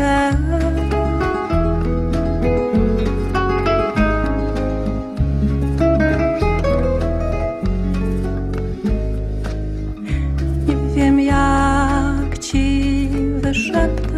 Nie wiem jak ci wyszedł.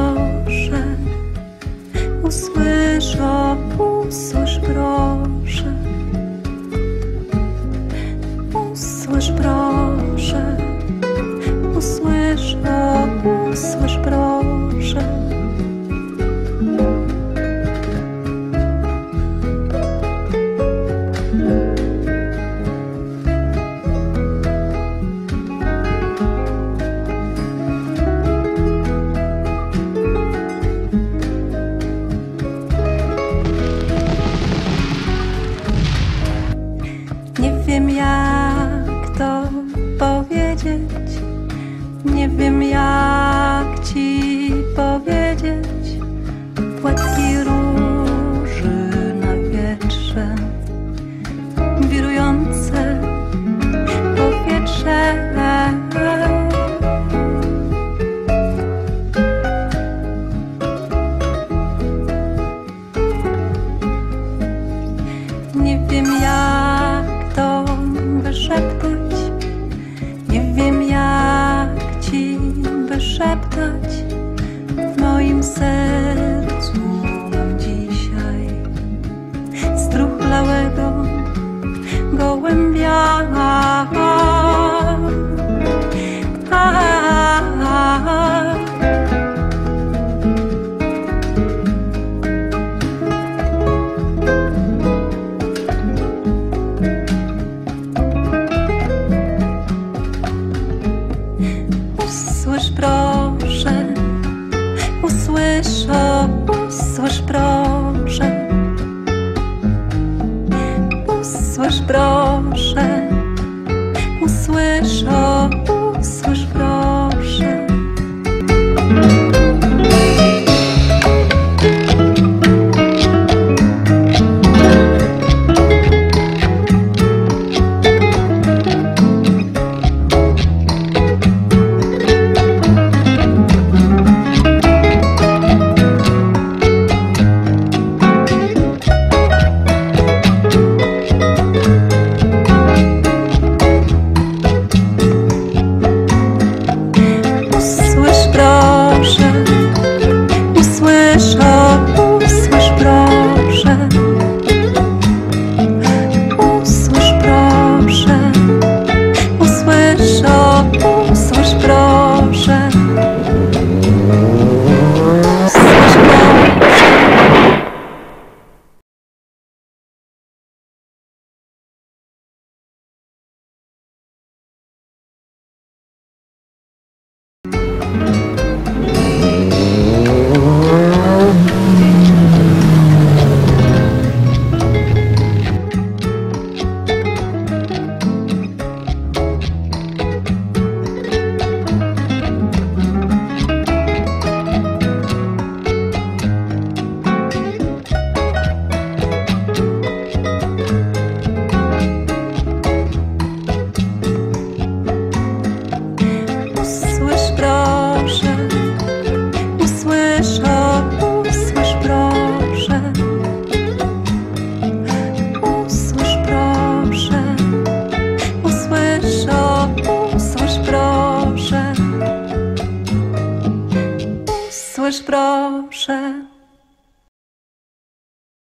proszę, usłysz, usłysz proszę, usłysz proszę, usłysz, usłysz powiedzieć, nie wiem jak ci powiedzieć. Płacę szeptać w moim sercu dzisiaj struchlałego gołębiana. proszę, usłyszą. proszę.